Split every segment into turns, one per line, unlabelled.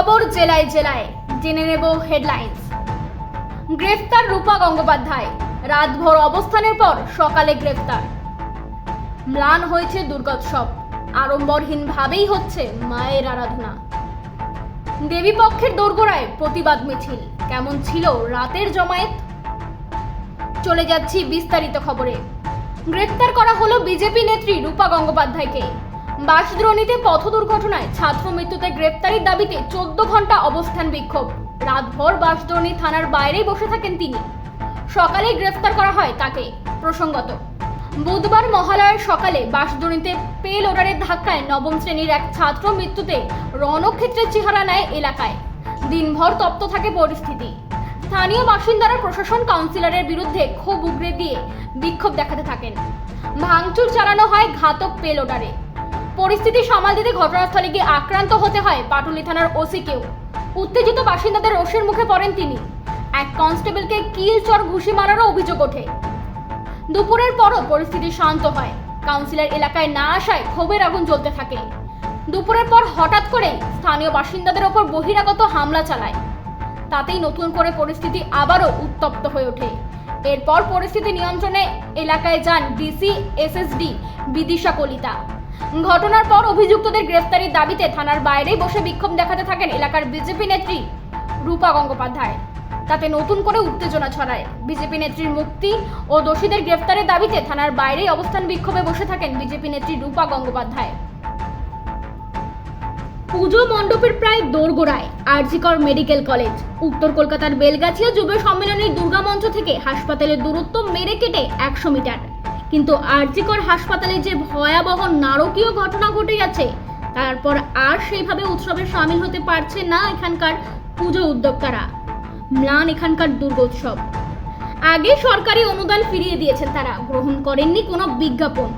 খবর জেলায় জেলায়। জেনে নেব হেডলাইন্স গ্রেফতার রূপা গঙ্গোপাধ্যায়। রাতভর অবস্থানের পর সকালে গ্রেফতার। ম্লান হয়েছে দুর্গোৎসব। আড়ম্বরহীনভাবেই হচ্ছে মায়ের আরাধনা। দেবী পক্ষের দোরগোড়ায় প্রতিবাদ মিছিল। কেমন ছিল রাতের জমায়েত? চলে যাচ্ছি বিস্তারিত খবরে। গ্রেপ্তার করা হলো বিজেপি নেত্রী রূপা গঙ্গোপাধ্যায়কে। বাসদ্রোণীতে পথ দুর্ঘটনায় ছাত্র মৃত্যুতে গ্রেপ্তারির দাবিতে চোদ্দ ঘণ্টা অবস্থান বিক্ষোভ। রাতভর বাসদ্রোণী থানার বাইরেই বসে থাকেন তিনি। সকালেই গ্রেফতার করা হয় তাকে প্রসঙ্গত। বুধবার মহালয়ার সকালে বাসদ্রোণীতে পে লোডারের ধাক্কায় নবম শ্রেণির এক ছাত্র মৃত্যুতে রণক্ষেত্রের চেহারা নেয় এলাকায়। দিনভর তপ্ত থাকে পরিস্থিতি। স্থানীয় বাসিন্দারা প্রশাসন কাউন্সিলরের বিরুদ্ধে ক্ষোভ উগরে দিয়ে বিক্ষোভ দেখাতে থাকেন। ভাঙচুর চালানো হয় ঘাতক পেলোডারে পরিস্থিতি সামাল দিতে ঘটনাস্থলে গিয়ে আক্রান্ত হতে হয় পাটুলি থানার ওসিকেও উত্তেজিত বাসিন্দাদের রোষের মুখে পড়েন তিনি। এক কনস্টেবলকে কিল চর ঘুষি মারারও অভিযোগ ওঠে। দুপুরের পরও পরিস্থিতি শান্ত হয়। কাউন্সিলর এলাকায় না আসায় ক্ষোভের আগুন জ্বলতে থাকে। দুপুরের পর হঠাৎ করে স্থানীয় বাসিন্দাদের ওপর বহিরাগত হামলা চালায়। তাতেই নতুন করে পরিস্থিতি আবারও উত্তপ্ত হয়ে ওঠে। এরপর পরিস্থিতি নিয়ন্ত্রণে এলাকায় যান ডিসি, এসএসডি, বিদিশা কলিতা। ঘটনার পর অভিযুক্তদের গ্রেফতারির দাবিতে থানার বাইরেই বসে বিক্ষোভ দেখাতে থাকেন এলাকার বিজেপি নেত্রী রূপা গঙ্গোপাধ্যায়। তাতে নতুন করে উত্তেজনা ছড়ায়। বিজেপি নেত্রীর মুক্তি ও দোষীদের গ্রেফতারের দাবিতে থানার বাইরেই অবস্থান বিক্ষোভে বসে থাকেন বিজেপি নেত্রী রূপা গঙ্গোপাধ্যায়। পুজো মণ্ডপের প্রায় দোরগোড়ায় আরজিকর মেডিকেল কলেজ, উত্তর কলকাতার বেলগাছিয়া যুব সম্মেলনের দুর্গা মঞ্চ থেকে হাসপাতালের দূরত্ব মেরে কেটে একশো মিটার। কিন্তু আরজিকর হাসপাতালে যে ভয়াবহ নারকীয় ঘটনা ঘটে যাচ্ছে, তারপর আর সেইভাবে উৎসবে সামিল হতে পারছে না এখানকার পুজো উদ্যোক্তারা। ম্লান এখানকার দুর্গোৎসব। আগে সরকারি অনুদান ফিরিয়ে দিয়েছেন তারা, গ্রহণ করেননি কোনো বিজ্ঞাপন।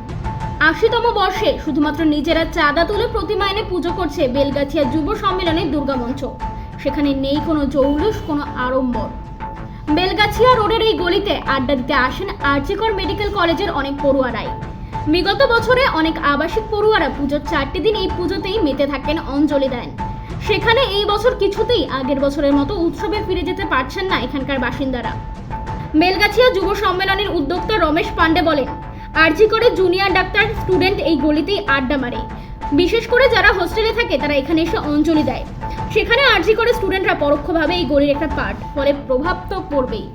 আশিতম বর্ষে শুধুমাত্র নিজেরা চাঁদা তুলে প্রতিমা এনে পুজো করছে বেলগাছিয়া যুব সম্মেলনের দুর্গামঞ্চ সেখানে নেই কোনো জৌলুস, কোনো আড়ম্বর। বেলগাছিয়া রোডের এই গলিতে আড্ডা দিতে আসেন আর্চিকর মেডিকেল কলেজের অনেক পড়ুয়ারাই। বিগত বছরে অনেক আবাসিক পড়ুয়ারা পুজোর চারটি দিন এই পুজোতেই মেতে থাকেন, অঞ্জলি দেন। সেখানে এই বছর কিছুতেই আগের বছরের মতো উৎসবে ফিরে যেতে পারছেন না এখানকার বাসিন্দারা। বেলগাছিয়া যুব সম্মেলনের উদ্যোক্তা রমেশ পান্ডে বলেন আরজি করে জুনিয়র ডাক্তার স্টুডেন্ট এই গলিতেই আড্ডা মারে। বিশেষ করে যারা হোস্টেলে থাকে, তারা এখানে এসে অঞ্জলি দেয়। সেখানে আরজি করে স্টুডেন্টরা পরোক্ষভাবে এই গলির একটা পার্ট ফলে প্রভাব তো পড়বেই।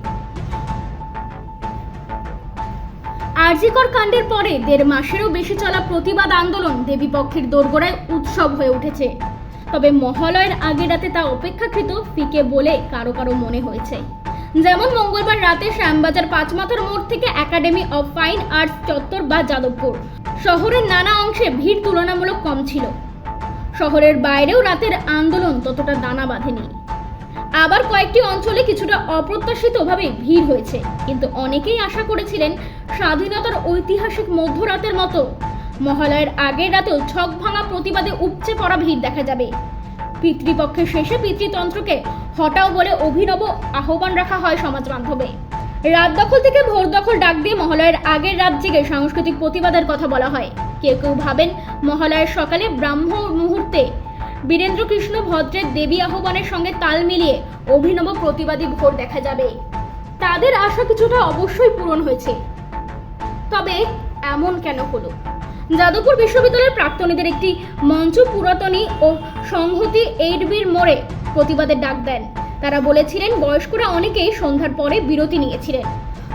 আরজিকর কাণ্ডের পরে দেড় মাসেরও বেশি চলা প্রতিবাদ আন্দোলন দেবীপক্ষের দোরগোড়ায় উৎসব হয়ে উঠেছে। তবে মহালয়ের আগে রাতে তা অপেক্ষাকৃত ফিকে বলে কারও কারও মনে হয়েছে। যেমন মঙ্গলবার রাতে শ্যামবাজার পাঁচমাথার মোড় থেকে একাডেমি অফ ফাইন আর্টস চত্বর বা যাদবপুর। শহরের নানা অংশে ভিড় তুলনামূলক কম ছিল। শহরের বাইরেও রাতের আন্দোলন ততটা দানা বাঁধেনি। আবার কয়েকটি অঞ্চলে কিছুটা অপ্রত্যাশিতভাবে ভিড় হয়েছে। কিন্তু অনেকেই আশা করেছিলেন স্বাধীনতার ঐতিহাসিক মধ্যরাতের মতো মহালয়ের আগের রাতেও ছক ভাঙা প্রতিবাদে উপচে পড়া ভিড় দেখা যাবে। পিতৃপক্ষের শেষে পিতৃতন্ত্রকে হটাও বলে অভিনব আহ্বান রাখা হয় সমাজ বান্ধবে। রাত দখল থেকে ভোর দখল ডাক দিয়ে মহালয়ের আগের রাত জেগে সাংস্কৃতিক প্রতিবাদের কথা বলা হয়। কেউ কেউ ভাবেন মহালয়ের সকালে ব্রাহ্ম মুহূর্তে বীরেন্দ্র কৃষ্ণ ভদ্রের দেবী আহ্বানের সঙ্গে তাল মিলিয়ে অভিনব প্রতিবাদী ভোর দেখা যাবে। তাদের আশা কিছুটা অবশ্যই পূরণ হয়েছে। তবে এমন কেন হলো? যাদবপুর বিশ্ববিদ্যালয়ের প্রাক্তনীদের একটি মঞ্চ পুরাতনী ও সংহতি এইট বির মোড়ে প্রতিবাদের ডাক দেন। তারা বলেছিলেন, বয়স্করা অনেকেই সন্ধ্যার পরে বিরতি নিয়েছিলেন।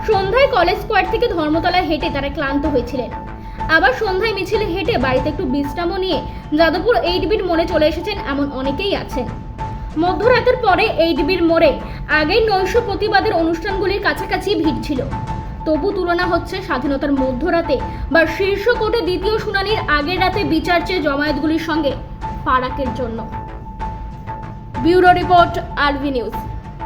সন্ধ্যায় কলেজ স্কোয়ার থেকে ধর্মতলায় হেঁটে তারা ক্লান্ত হয়েছিলেন। আবার সন্ধ্যায় মিছিলে হেঁটে বাড়িতে একটু বিশ্রামও নিয়ে যাদবপুর এইট বির মোড়ে চলে এসেছেন এমন অনেকেই আছেন। মধ্যরাতের পরে এইট বির মোড়ে আগেই নৈশ প্রতিবাদের অনুষ্ঠানগুলির কাছাকাছি ভিড় ছিল। তবু তুলনা হচ্ছে স্বাধীনতার মধ্যরাতে বা শীর্ষ কোর্টে দ্বিতীয় শুনানির আগের রাতে বিচার চেয়ে জমায়েতগুলির সঙ্গে ফারাকের জন্য। Bureau report, RV news.